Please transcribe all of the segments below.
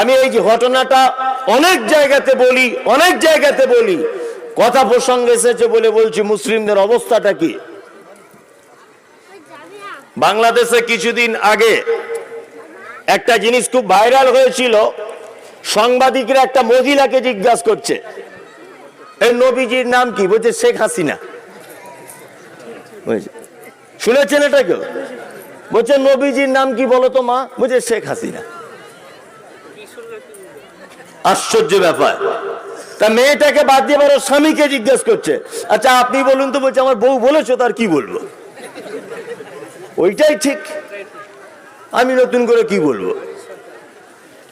আমি এই যে ঘটনাটা অনেক জায়গাতে বলি, অনেক জায়গাতে বলি। কথা প্রসঙ্গে এসেছে বলে বলছি, মুসলিমদের অবস্থাটা কি? বাংলাদেশে কিছুদিন আগে একটা জিনিস খুব ভাইরাল হয়েছিল। সাংবাদিকরা একটা মহিলাকে জিজ্ঞাসা করছে এই নবীজির নাম কি? বলছে, শেখ হাসিনা। শুনেছেন এটা কেউ? বলছে, নবীজির নাম কি বলো তো মা? বলছে, শেখ হাসিনা। আশ্চর্য ব্যাপার। তা মেয়েটাকে বাদ দিয়ে আবার স্বামীকে জিজ্ঞেস করছে। আচ্ছা আপনি বলুন তো, বলছে, আমার বউ বলেছ, তার কি বলব? ওইটাই ঠিক। আমি নতুন করে কি বলব?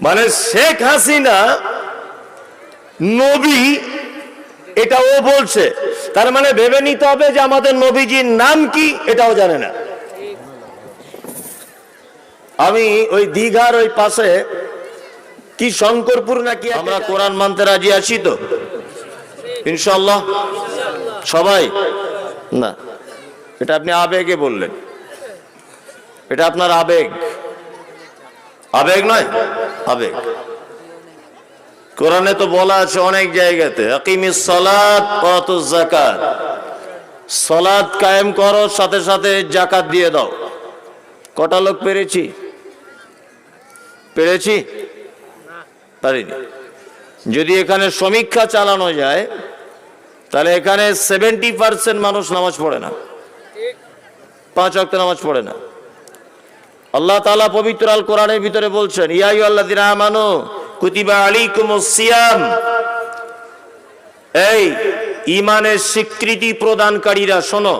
মানে শেখ হাসিনা নবী, এটা ও বলছে। তার মানে ভেবে নিতে হবে যে আমাদের নবীজির নাম কি, এটাও জানে না। আমি ওই দীঘার ওই পাশে কি শঙ্করপুর নাকি আমরা কোরআন মানতে রাজি আছি তো। ইনশাল্লাহ সবাই। না এটা আপনি আবেগে বললেন। এটা আপনার আবেগ। আবেগ নয়? আবেগ। কোরআনে তো বলা আছে অনেক জায়গাতে আকিমিস সালাত ওয়াতুজ যাকাত। সালাত কায়েম করো সাথে সাথে জাকাত দিয়ে দাও। কটা লোক পেরেছি? পেরেছি? পারিনি যদি এখানে সমীক্ষা চালানো যায়, তাহলে এখানে সেভেন্টি পার্সেন্ট মানুষ নামাজ পড়ে না। পাঁচ অক্ট নামাজ পড়ে না। আল্লাহ তাআলা পবিত্র আল কোরআনের ভিতরে বলছেন ইয়াই আল্লাহ আমানু কুতিবা আলাইকুম সিয়াম। এই ইমানের স্বীকৃতি প্রদানকারীরা, শোনো,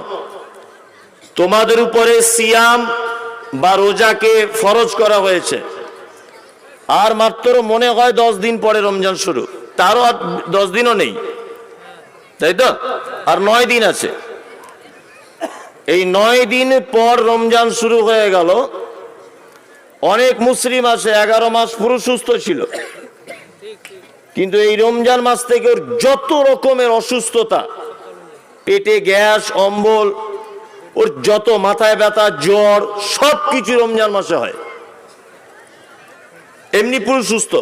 তোমাদের উপরে সিয়াম বা রোজাকে ফরজ করা হয়েছে। আর মাত্র মনে হয় দশ দিন পরে রমজান শুরু। তারও আর দশ দিনও নেই। তাই তো? আর নয় দিন আছে। এই নয় দিন পর রমজান শুরু হয়ে গেল। অনেক মুসলিম আছে, এগারো মাস পুরো সুস্থ ছিল। কিন্তু এই রমজান মাস থেকে ওর যত রকমের অসুস্থতা, পেটে গ্যাস, অম্বল, ওর যত মাথায় ব্যথা, জ্বর সব কিছু রমজান মাসে হয়। এমনি পুরুষ সুস্থ।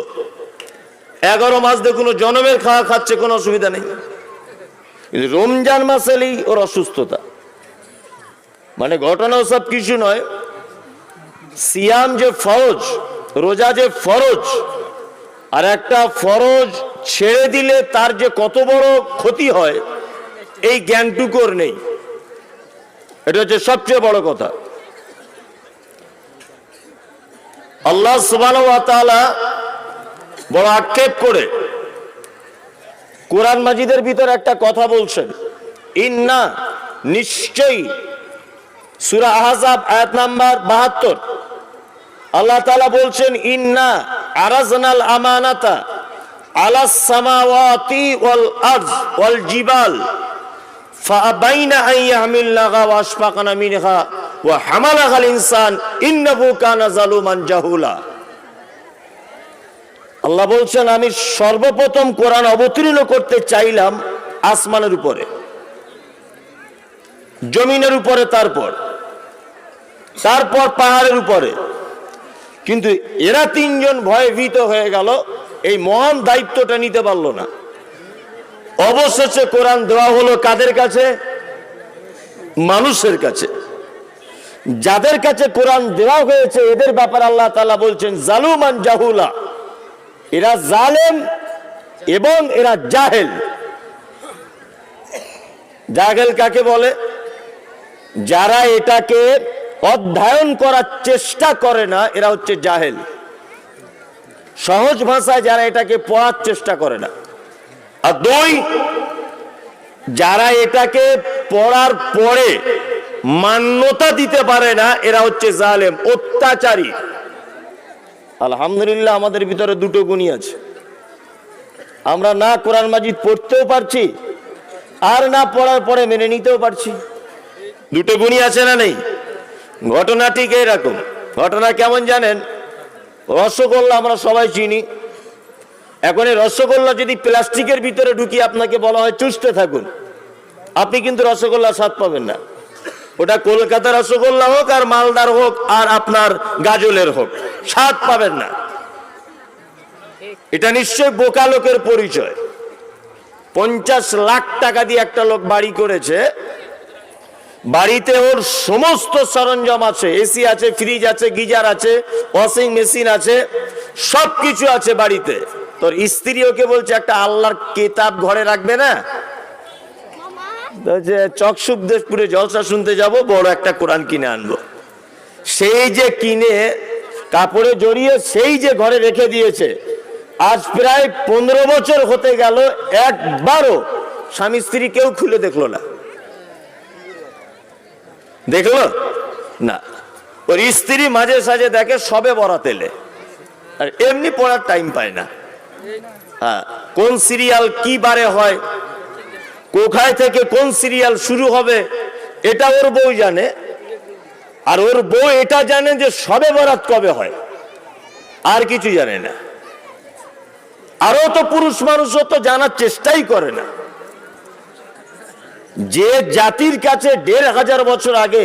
এগারো মাস দেখুন ও জনমের খাওয়া খাচ্ছে, কোনো অসুবিধা নেই। কিন্তু রমজান মাস এলেই ওর অসুস্থতা। মানে ঘটনা সব কিছু নয়। সিয়াম যে ফরজ, রোজা যে ফরজ, আর একটা ফরজ ছেড়ে দিলে তার যে কত বড় ক্ষতি হয়, এই জ্ঞানটুকুর নেই। এটা হচ্ছে সবচেয়ে বড় কথা। আল্লাহ সুবাহ বড় আক্ষেপ করে কোরআন মাজিদের ভিতর একটা কথা বলছেন। ইন্না নিশ্চয়ই সুরা আহাজাব আয়াত নাম্বার বাহাত্তর। আল্লাহ তালা বলছেন, ইন্না আরাজনাল আমানাতা আলাস সামাওয়াতি ওয়াল আরজ ওয়াল জিবাল, ফাবাইনা আইয়াহমিল্লাগা ওয়াশফাকানা মিনহা। আল্লাহ বলছেন, আমি সর্বপ্রথম কোরআন অবতীর্ণ করতে চাইলাম আসমানের উপরে, জমিনের উপরে, তারপর তারপর পাহাড়ের উপরে। কিন্তু এরা তিনজন ভয়ে ভীত হয়ে গেল, এই মহান দায়িত্বটা নিতে পারল না। অবশেষে কোরআন দেওয়া হলো কাদের কাছে? মানুষের কাছে। যাদের কাছে কোরআন দেওয়া হয়েছে, এদের ব্যাপারে আল্লাহ তালা বলছেন, জালুমান জাহুলা। এরা জালেম এবং এরা জাহেল। জাহেল কাকে বলে? যারা এটাকে অধ্যয়ন করার চেষ্টা করে না, এরা হচ্ছে জাহেল। সহজ ভাষায় যারা এটাকে পড়ার চেষ্টা করে না। আর দুই, যারা এটাকে পড়ার পরে মান্যতা দিতে পারে না, এরা হচ্ছে জালেম, অত্যাচারী। আলহামদুলিল্লাহ, আমাদের ভিতরে দুটো গুণী আছে। আমরা না কোরআন মাজিদ পড়তেও পারছি, আর না পড়ার পরে মেনে নিতেও পারছি। দুটো গুণী আছে না নেই? ঘটনা ঠিক এরকম ঘটনা কেমন জানেন? রসগোল্লা আমরা সবাই চিনি। এখন এই রসগোল্লা যদি প্লাস্টিকের ভিতরে ঢুকিয়ে আপনাকে বলা হয়, চুষতে থাকুন। আপনি কিন্তু রসগোল্লা স্বাদ পাবেন না। ওটা কলকাতা রসগোল্লা হোক আর মালদার হোক আর আপনার গাজলের হোক, স্বাদ পাবেন না। এটা নিশ্চয় বোকা লোকের পরিচয়। পঞ্চাশ লাখ টাকা দিয়ে একটা লোক বাড়ি করেছে। বাড়িতে ওর সমস্ত সরঞ্জাম আছে, এসি আছে, ফ্রিজ আছে, গিজার আছে, ওয়াশিং মেশিন আছে সব কিছু আছে বাড়িতে। তোর স্ত্রী ওকে বলছে, একটা আল্লাহর কেতাব ঘরে রাখবে না? বলছে, চকসুপ দেশপুরে জলসা শুনতে যাব বড় একটা কোরআন কিনে আনব। সেই যে কিনে কাপড়ে জড়িয়ে সেই যে ঘরে রেখে দিয়েছে আজ প্রায় পনেরো বছর হতে গেল একবারও স্বামী স্ত্রী কেউ খুলে দেখল না। দেখল? না। ওর স্ত্রী মাঝে সাঝে দেখে সবে বরাত তেলে আর এমনি পড়ার টাইম পায় না। হ্যাঁ কোন সিরিয়াল কি বারে হয় কোথায় থেকে কোন সিরিয়াল শুরু হবে, এটা ওর বউ জানে। আর ওর বউ এটা জানে যে সবে বরাত কবে হয়। আর কিছু জানে না। আরও তো পুরুষ মানুষও তো জানার চেষ্টাই করে না। যে জাতির কাছে দেড় হাজার বছর আগে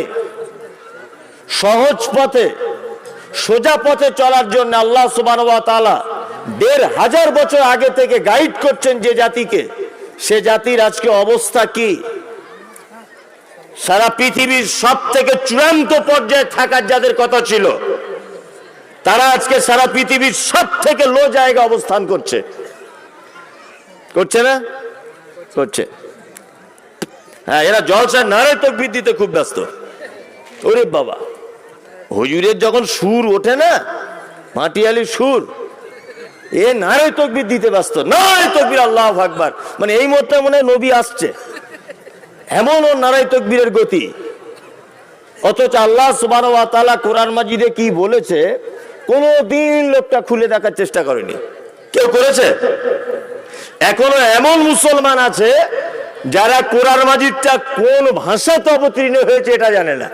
সহজ পথে, সোজা পথে চলার জন্য আল্লাহ সুবান দেড় হাজার বছর আগে থেকে গাইড করছেন যে জাতিকে সে জাতির আজকে অবস্থা কি? সারা পৃথিবীর সব থেকে চূড়ান্ত পর্যায়ে থাকার যাদের কথা ছিল, তারা আজকে সারা পৃথিবীর সব থেকে লো জায়গা অবস্থান করছে। করছে না? করছে। হ্যাঁ এরা জলসা নারে তকবির দিতে খুব ব্যস্ত। ওরে বাবা, হজুরের যখন সুর ওঠে না মাটিয়ালি সুর এ নারে তকবির দিতে ব্যস্ত, নারে তকবির, আল্লাহ আকবার। মানে এই মুহূর্তে মনে নবী আসছে। এমন ও নারাই তকবীরের গতি। অথচ আল্লাহ সুবান কোরআন মাজিদে কি বলেছে কোনো দিন লোকটা খুলে দেখার চেষ্টা করেনি। কেউ করেছে? এখনও এমন মুসলমান আছে, যারা কোরআন মাজিদটা কোন ভাষাতে অবতীর্ণ হয়েছে এটা জানে না।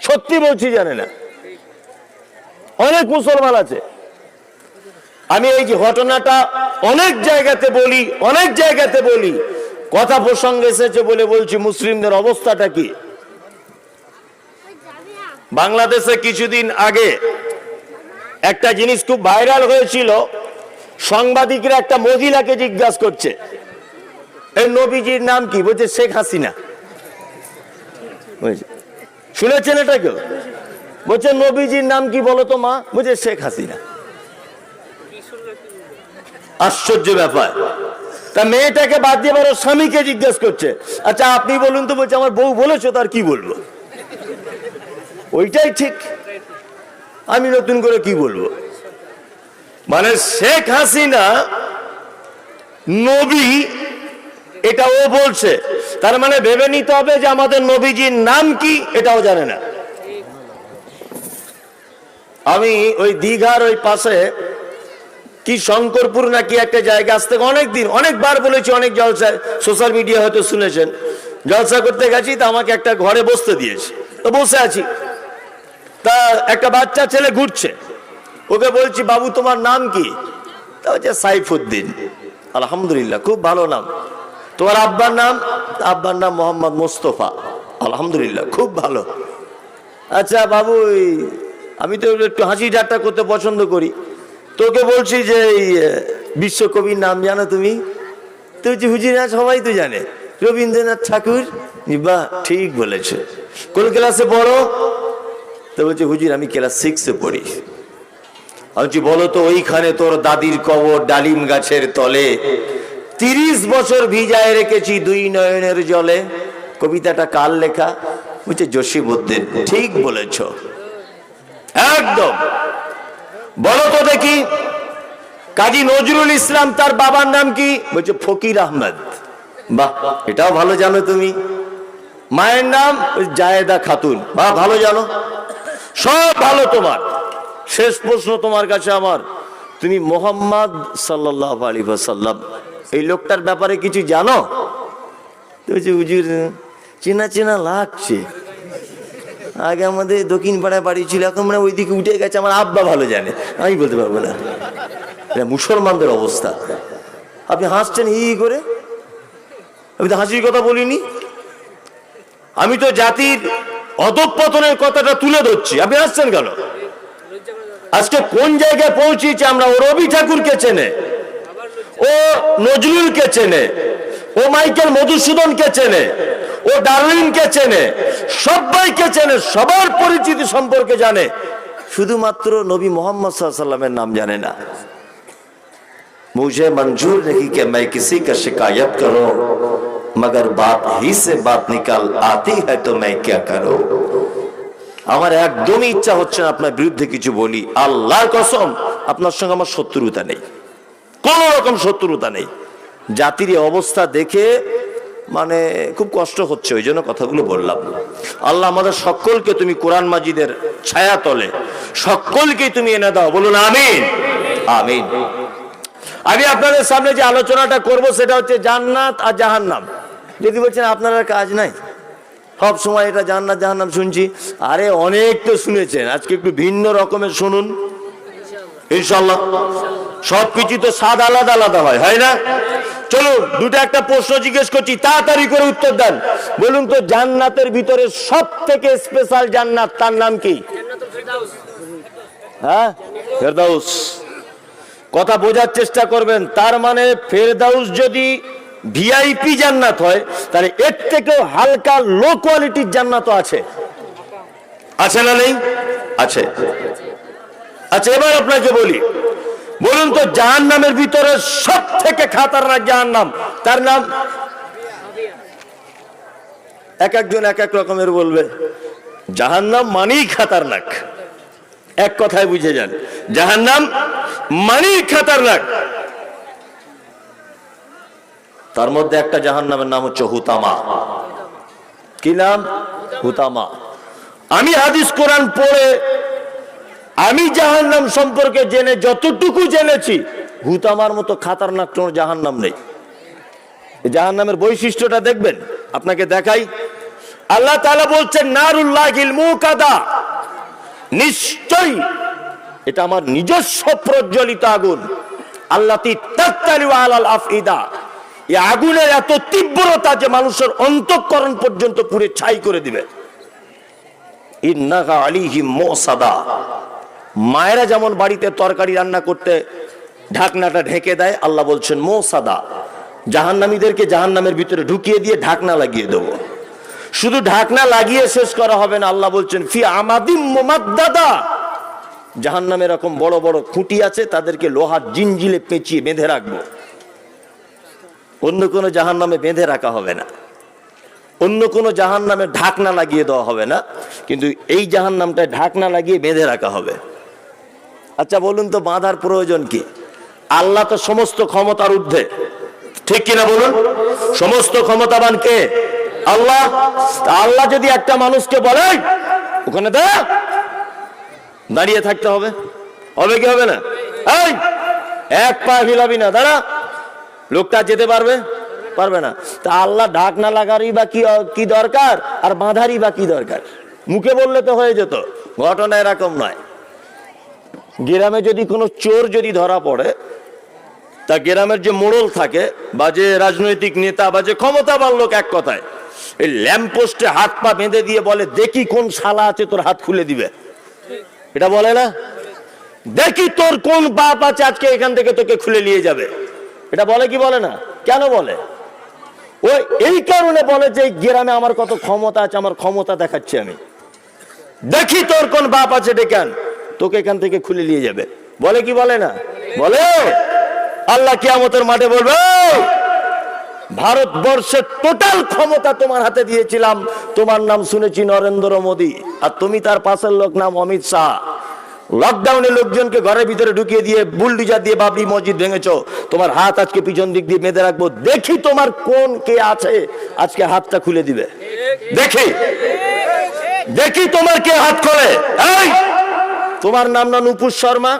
সত্যি বলছি জানে না। অনেক মুসলমান আছে। আমি এই যে ঘটনাটা অনেক জায়গাতে বলি, অনেক জায়গাতে বলি, কথা প্রসঙ্গে এসেছে বলে বলছি, মুসলিমদের অবস্থাটা কি? বাংলাদেশে কিছুদিন আগে একটা জিনিস খুব ভাইরাল হয়েছিল, সাংবাদিকরা একটা মহিলাকে জিজ্ঞাসা করছে এই নবীজির নাম কি? বলছে, শেখ হাসিনা? শুনেছেন এটা কেউ? বলছে, নবীজির নাম কি বলো তো মা? বলছে, শেখ হাসিনা। আশ্চর্য ব্যাপার। তা মেয়েটাকে বাদ দিয়ে আবার স্বামীকে জিজ্ঞেস করছে। আচ্ছা আপনি বলুন তো, বলছে, আমার বউ বলেছ, তার কি বলব? ওইটাই ঠিক। আমি নতুন করে কি বলব? মানে শেখ হাসিনা নবী, এটা ও বলছে। তার মানে ভেবে নিতে হবে যে আমাদের নবীজির নাম কি, এটাও জানে না। আমি ওই দীঘার ওই পাশে কি শঙ্করপুর নাকি একটা জায়গা? আসতে অনেক দিন অনেকবার বলেছি, অনেক জলসায় সোশ্যাল মিডিয়া হয়তো শুনেছেন। জলসা করতে গেছি, তা আমাকে একটা ঘরে বসতে দিয়েছে। তো বসে আছি। তা একটা বাচ্চা ছেলে ঘুরছে। ওকে বলছি, বাবু, তোমার নাম কি? তা হচ্ছে সাইফুদ্দিন। আলহামদুলিল্লাহ, খুব ভালো নাম। তোমার আব্বার নাম? আব্বার নাম মোহাম্মদ মোস্তফা। আলহামদুলিল্লাহ, খুব ভালো। আচ্ছা বাবু আমি তো একটু হাসি ঠাট্টা করতে পছন্দ করি। তোকে বলছি যে এই বিশ্বকবির নাম জানো তুমি? তো হচ্ছে হুজিরা সবাই তো জানে। রবীন্দ্রনাথ ঠাকুর বাহ ঠিক বলেছে। কোন ক্লাসে পড়ো? তো বলছে, হুজির, আমি ক্লাস সিক্সে পড়ি। আমি বলো তো, ওইখানে তোর দাদির কবর ডালিম গাছের তলে। তিরিশ বছর ভিজায় রেখেছি দুই নয়নের জলে। কবিতাটা কার লেখা? বলছে জসিবুদ্দিন ঠিক বলেছ। একদম। বলো তো দেখি। কাজী নজরুল ইসলাম তার বাবার নাম কি? বলছে ফকির আহমেদ। বাহ এটাও ভালো জানো তুমি। মায়ের নাম জায়েদা খাতুন। বাহ ভালো জানো। সব ভালো তোমার। শেষ প্রশ্ন তোমার কাছে আমার। তুমি মোহাম্মদ সাল্লাহ আলী সাল্লাম এই লোকটার ব্যাপারে কিছু জানো? তো বলছে, হুজুর চেনা চেনা লাগছে। আগে আমাদের দক্ষিণ পাড়ায় বাড়ি ছিল, এখন মানে ওইদিকে উঠে গেছে, আমার আব্বা ভালো জানে, আমি বলতে পারব না। মুসলমানদের অবস্থা। আপনি হাসছেন হি করে? আমি তো হাসির কথা বলিনি। আমি তো জাতির অধঃপতনের কথাটা তুলে ধরছি। আপনি হাসছেন কেন? আজকে কোন জায়গায় পৌঁছেছি আমরা? ও রবি ঠাকুরকে চেনে, ও নজরুলকে চেনে, ও মাইকেল মধুসূদনকে চেনে ও ডারউইনকে চেনে সবাইকে চেনে সবার পরিচিতি সম্পর্কে জানে শুধুমাত্র নবী মোহাম্মদ সাল্লামের নাম জানে না मुझे मंजूर नहीं कि मैं किसी का शिकायत करूं मगर बात ही से बात निकल आती है तो मैं क्या करूं আমার একদমই ইচ্ছা হচ্ছে না আপনার বিরুদ্ধে কিছু বলি আল্লাহর কসম আপনার সঙ্গে আমার শত্রুতা নেই কোন রকম শত্রুতা নেই জাতির এই অবস্থা দেখে মানে খুব কষ্ট হচ্ছে, ওই জন্য কথাগুলো বললাম আল্লাহ আমাদের সকলকে তুমি কোরআন মাজিদের ছায়া তলে সকলকে তুমি এনে দাও, বলুন আমিন। আমিন। আমি আপনাদের সামনে যে আলোচনাটা করব, সেটা হচ্ছে জান্নাত আর জাহান্নাম। যদি বলছেন আপনার কাজ নাই, সব সময় এটা জান্নাত, জাহান্নাম শুনছি। আরে অনেক তো শুনেছেন, আজকে একটু ভিন্ন রকমের শুনুন। ইনশাল্লাহ সবকিছু তো স্বাদ আলাদা আলাদা হয় হয় না? চলুন দুটো একটা প্রশ্ন জিজ্ঞেস করছি, তাড়াতাড়ি করে উত্তর দেন। বলুন তো, জান্নাতের ভিতরে সব থেকে স্পেশাল জান্নাত, তার নাম কি? হ্যাঁ? ফেরদাউস। কথা বোঝার চেষ্টা করবেন, তার মানে ফেরদাউস যদি ভিআইপি জান্নাত হয়, তাহলে এর থেকেও হালকা লো কোয়ালিটির জান্নাত আছে। আছে না নেই? আছে। আচ্ছা এবার আপনাকে বলি বলুন তো জাহান নামের ভিতরে সব থেকে খাতারনাক জাহান নাম তার নাম? এক একজন এক এক রকমের বলবে জাহান নাম মানেই খাতারনাক। এক কথায় বুঝে যান জাহান নাম মানেই খাতারনাক। তার মধ্যে একটা জাহান নামের নাম হচ্ছে হুতামা। কি নাম? হুতামা। আমি হাদিস কোরআন পড়ে আমি জাহান নাম সম্পর্কে জেনে যতটুকু জেনেছি হুতামার মতো খাতারনাক কোন জাহান নাম নেই। জাহান নামের বৈশিষ্ট্যটা দেখবেন, আপনাকে দেখাই। আল্লাহ তাআলা বলছেন নারুল্লাহ মুকাদা। নিশ্চয়ই এটা আমার নিজস্ব প্রজ্বলিত আগুন। আল্লাহ আলাল আফিদা এই আগুনের এত তীব্রতা যে মানুষের অন্তঃকরণ পর্যন্ত পুড়ে ছাই করে দিবে। ইন্নাকা আলিহি মোসাদা। মায়েরা যেমন বাড়িতে তরকারি রান্না করতে ঢাকনাটা ঢেকে দেয়, আল্লাহ বলছেন মোসাদা জাহান্নামীদেরকে জাহান্নামের ভিতরে ঢুকিয়ে দিয়ে ঢাকনা লাগিয়ে দেবো। শুধু ঢাকনা লাগিয়ে শেষ করা হবে না, আল্লাহ বলছেন, ফি আমাদিম জাহান নামে এরকম বড় বড় খুঁটি আছে, তাদেরকে লোহার জিনজিলে পেঁচিয়ে বেঁধে রাখব। অন্য কোনো জাহান নামে বেঁধে রাখা হবে না। অন্য কোনো জাহান নামে ঢাকনা লাগিয়ে দেওয়া হবে না, কিন্তু এই জাহান নামটায় ঢাকনা লাগিয়ে বেঁধে রাখা হবে। আচ্ছা বলুন তো বাঁধার প্রয়োজন কি? আল্লাহ তো সমস্ত ক্ষমতার ঊর্ধ্বে। ঠিক কিনা বলুন? সমস্ত ক্ষমতাবান কে? আল্লাহ? আল্লাহ যদি একটা মানুষকে বলে ওখানে দা, দাঁড়িয়ে থাকতে হবে। হবে কি হবে না? এই, এক পা হিলাবি না, দাঁড়া। লোকটা যেতে পারবে? পারবে না। তা আল্লাহ ঢাক না লাগারই বা কি কি দরকার? আর বাঁধারই বা কি দরকার? মুখে বললে তো হয়ে যেত। ঘটনা এরকম নয়। গ্রামে যদি কোনো চোর যদি ধরা পড়ে, তা গ্রামের যে মোড়ল থাকে বা যে রাজনৈতিক নেতা বা যে ক্ষমতাবান লোক এক কথায়, এই ল্যাম্পপোস্টে হাত পা বেঁধে দিয়ে বলে, দেখি কোন শালা আছে তোর হাত খুলে দিবে। এটা বলে না? দেখি তোর কোন বাপ আছে আজকে এখান থেকে তোকে খুলে নিয়ে যাবে। এটা বলে কি বলে না? কেন বলে? ওই এই কারণে বলে যে গ্রামে আমার কত ক্ষমতা আছে, আমার ক্ষমতা দেখাচ্ছি আমি। দেখি তোর কোন বাপ আছে ডেকান তোকে এখান থেকে খুলে নিয়ে যাবে। বলে কি বলে না? বলে, আল্লাহ কিয়ামতের মাঠে বলবে ভারতবর্ষের টোটাল ক্ষমতা তোমার হাতে দিয়েছিলাম। তোমার নাম শুনেছি নরেন্দ্র মোদী, আর তুমি তার পাশের লোক নাম অমিত শাহ। লকডাউনে লোকজনকে ঘরের ভিতরে ঢুকিয়ে দিয়ে বুলডিজার দিয়ে বাবরি মসজিদ ভেঙেছো। তোমার হাত আজকে পিছন দিক দিয়ে বেঁধে রাখব। দেখি তোমার কোন কে আছে, আজকে হাতটা খুলে দিবে। দেখি দেখি তোমার কে হাত খোলে। এই তোমার নাম না নুপুর শর্মা?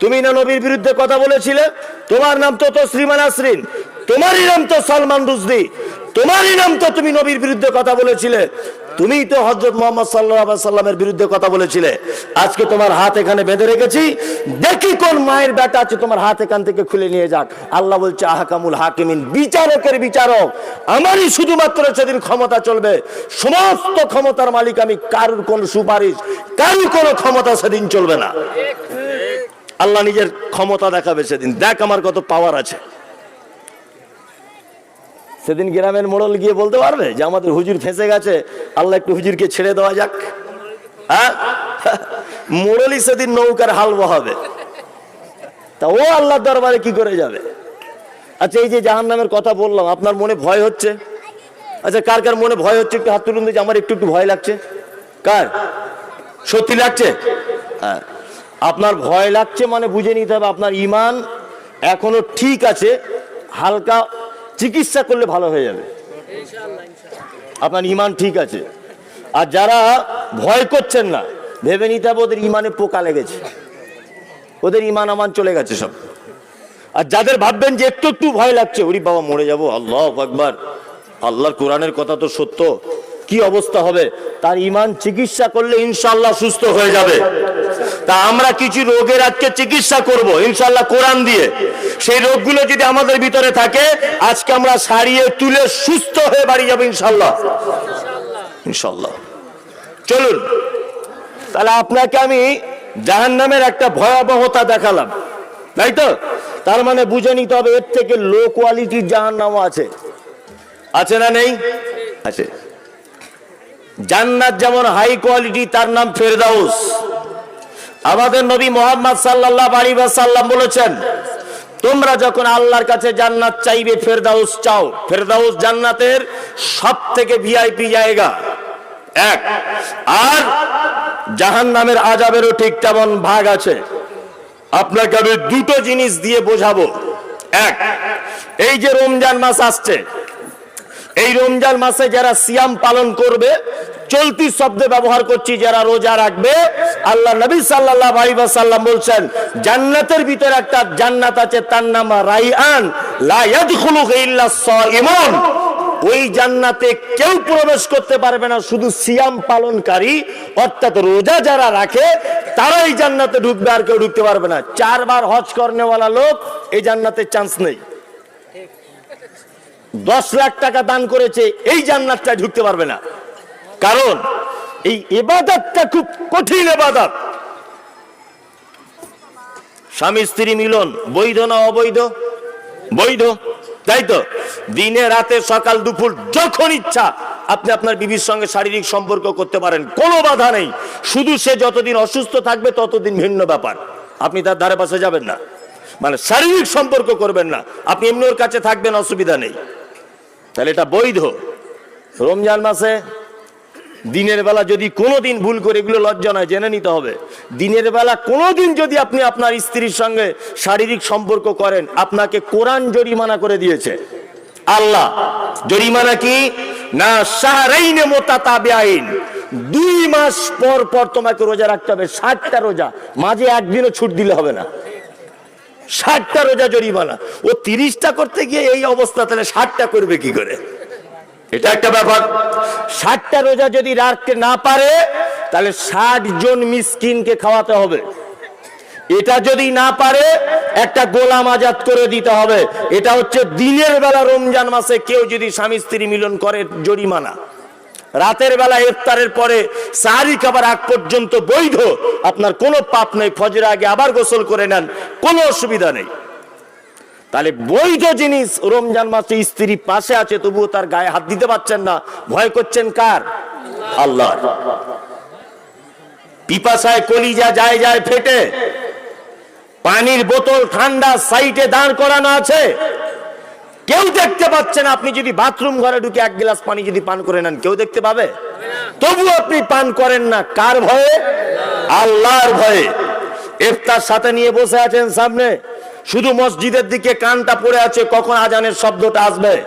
তুমি না নবীর বিরুদ্ধে কথা বলেছিলে? তোমার নাম তো তো শ্রীমান আসরিন তোমারই নাম তো সালমান রুজদি তোমারই নাম তো তুমি নবীর বিরুদ্ধে কথা বলেছিলে। তুমিই তো হজরত মোহাম্মদ সাল্লাহ সাল্লামের বিরুদ্ধে কথা বলেছিলে। আজকে তোমার হাত এখানে বেঁধে রেখেছি। দেখি কোন মায়ের বেটা আছে, তোমার হাত এখান থেকে খুলে নিয়ে যাক। আল্লাহ বলছে, আহাকামুল হাকিমিন, বিচারকের বিচারক। আমারই শুধুমাত্র সেদিন ক্ষমতা চলবে। সমস্ত ক্ষমতার মালিক আমি, কারুর কোন সুপারিশ, কারুর কোনো ক্ষমতা সেদিন চলবে না। আল্লাহ নিজের ক্ষমতা দেখাবে সেদিন। দেখ আমার কত পাওয়ার আছে। সেদিন গ্রামের মোড়ল গিয়ে বলতে পারবে যে আমাদের হুজুর ফেঁসে গেছে, আল্লাহ একটু হুজুরকে ছেড়ে দেওয়া যাক। হ্যাঁ? মোড়লই সেদিন নৌকার হাল বহাবে। তা ও আল্লাহর দরবারে কি করে যাবে? আচ্ছা এই যে জাহান নামের কথা বললাম, আপনার মনে ভয় হচ্ছে? আচ্ছা কার কার মনে ভয় হচ্ছে? একটু হাত তুলুন তো যে আমার একটু একটু ভয় লাগছে। কার? সত্যি লাগছে? হ্যাঁ। আপনার ভয় লাগছে মানে বুঝে নিতে হবে, আপনার ইমান এখনও ঠিক আছে, হালকা চিকিৎসা করলে ভালো হয়ে যাবে। আপনার ইমান ঠিক আছে। আর যারা ভয় করছেন না, ভেবে নিতে হবে ওদের ইমানে পোকা লেগেছে। ওদের ইমান আমান চলে গেছে সব। আর যাদের ভাববেন যে একটু একটু ভয় লাগছে, ওরি বাবা মরে যাব, আল্লাহ একবার আল্লাহর কোরআনের কথা তো সত্য। কি অবস্থা হবে? তার ইমান চিকিৎসা করলে ইনশাল্লাহ সুস্থ হয়ে যাবে। তা আমরা কিছু রোগের আজকে চিকিৎসা করব ইনশাল্লাহ কোরআন দিয়ে। সেই রোগগুলো যদি আমাদের ভিতরে থাকে, আজকে আমরা সারিয়ে তুলে সুস্থ হয়ে বাড়ি যাব ইনশাল্লাহ ইনশাল্লাহ চলুন, তাহলে আপনাকে আমি জাহান্নামের একটা ভয়াবহতা দেখালাম। তাই তো? তার মানে বুঝে নিতে হবে, এর থেকে লো কোয়ালিটির জাহান্নামও আছে। আছে না নেই? আছে। জান্নাত যেমন হাই কোয়ালিটি তার নাম ফেরদাউস। আমাদের নবী মোহাম্মদ সাল্লাল্লাহ আলী সাল্লাম বলেছেন, তোমরা যখন আল্লাহর কাছে জান্নাত চাইবে, ফেরদাউস চাও। ফেরদাউস জান্নাতের সব থেকে ভিআইপি জায়গা এক। আর জাহান নামের আজাবেরও ঠিক তেমন ভাগ আছে। আপনাকে আমি দুটো জিনিস দিয়ে বোঝাবো। এক, এই যে রমজান মাস আসছে, এই রমজান মাসে যারা সিয়াম পালন করবে চলতি শব্দে ব্যবহার করছি, যারা রোজা রাখবে, আল্লাহ নবী সাল্লাল্লাহু আলাইহি ওয়াসাল্লাম বলছেন, জান্নাতের ভিতরে একটা জান্নাত আছে, তার নাম লা ইয়াদখুলুহু ওই জান্নাতে কেউ প্রবেশ করতে পারবে না, শুধু সিয়াম পালনকারী, অর্থাৎ রোজা যারা রাখে, তারাই জান্নাতে ঢুকবে, আর কেউ ঢুকতে পারবে না। চারবার হজ করনেওয়ালা লোক এই জান্নাতের চান্স নেই। দশ লাখ টাকা দান করেছে, এই জান্নাতটা ঢুকতে পারবে না। কারণ এই এবাদতটা খুব কঠিন এবাদত। স্বামী স্ত্রী মিলন, বৈধ না অবৈধ? বৈধ। তাই তো? দিনে, রাতে, সকাল, দুপুর, যখন ইচ্ছা আপনি আপনার বিবির সঙ্গে শারীরিক সম্পর্ক করতে পারেন, কোনো বাধা নেই। শুধু সে যতদিন অসুস্থ থাকবে, ততদিন ভিন্ন ব্যাপার। আপনি তার ধারে পাশে যাবেন না। মানে শারীরিক সম্পর্ক করবেন না। আপনি এমনি ওর কাছে থাকবেন, অসুবিধা নেই। তাহলে এটা বৈধ। রমজান মাসে দিনের বেলা যদি কোনো দিন ভুল করে, এগুলো লজ্জা নয়, জেনে নিতে হবে। দিনের বেলা কোনো দিন যদি আপনি আপনার স্ত্রীর সঙ্গে শারীরিক সম্পর্ক করেন, আপনাকে কোরআন জরিমানা করে দিয়েছে। আল্লাহ, জরিমানা কি? না, শাহরাইনে মোতাতাবে আইন দুই মাস পর পর তোমাকে রোজা রাখতে হবে, ষাটটা রোজা। মাঝে একদিনও ছুট দিলে হবে না। ষাটটা রোজা জরিমানা। ও তিরিশটা করতে গিয়ে এই অবস্থা, তাহলে ষাটটা করবে কি করে? এটা একটা ব্যাপার। ষাটটা রোজা যদি রাখতে না পারে, তাহলে ষাট জন মিসকিনকে খাওয়াতে হবে। এটা যদি না পারে, একটা গোলাম আজাদ করে দিতে হবে। এটা হচ্ছে দিনের বেলা রমজান মাসে কেউ যদি স্বামী স্ত্রী মিলন করে জরিমানা। রাতের বেলা ইফতারের পরে সাহারি খাবার আগ পর্যন্ত বৈধ। আপনার কোনো পাপ নেই ফজর আগে আবার গোসল করে নেন, কোনো অসুবিধা নেই। তাহলে বৈধ জিনিস রমজান মাসে স্ত্রী পাশে আছে, তবুও তার গায়ে হাত দিতে পারছেন না। ভয় করছেন কার? আল্লাহ পিপাসায় কলিজা যায় যায় ফেটে। পানির বোতল ঠান্ডা সাইটে দাঁড় করানো আছে। কেউ দেখতে পাচ্ছেন আপনি যদি বাথরুম ঘরে ঢুকে এক গ্লাস পানি যদি পান করে নেন, কেউ দেখতে পাবে? তবু আপনি পান করেন না, কার ভয়ে? আল্লাহর ভয়ে। ইফতার সাথে নিয়ে বসে আছেন সামনে। শুধু মসজিদের দিকে কানটা পড়ে আছে, কখন আজানের শব্দটা আসবে?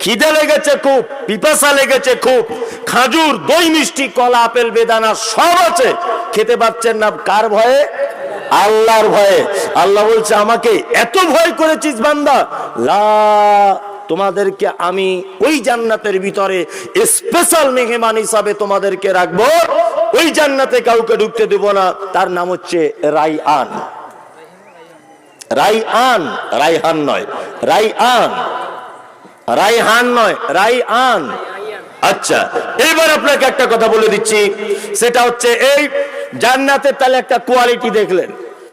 খিদে লেগেছে খুব, পিপাসা লেগেছে খুব। খাজুর, দই মিষ্টি, কলা, আপেল, বেদানা সব আছে। খেতে পাচ্ছেন না, কার ভয়ে? আল্লাহর ভয়ে। আল্লাহ বলছে, আমাকে এত ভয় করেছিস বান্দা, লা, তোমাদেরকে আমি ওই জান্নাতের ভিতরে স্পেশাল মেহমান হিসাবে তোমাদেরকে রাখব। ওই জান্নাতে কাউকে ঢুকতে দেব না। তার নাম হচ্ছে রাইআন। রাইআন, রাইহান নয়। রাইআন, রাইহান নয়, রাইআন। আচ্ছা এবার আপনাকে একটা কথা বলে দিচ্ছি। সেটা হচ্ছে এই জান্নাতের তাহলে একটা কোয়ালিটি দেখলেন।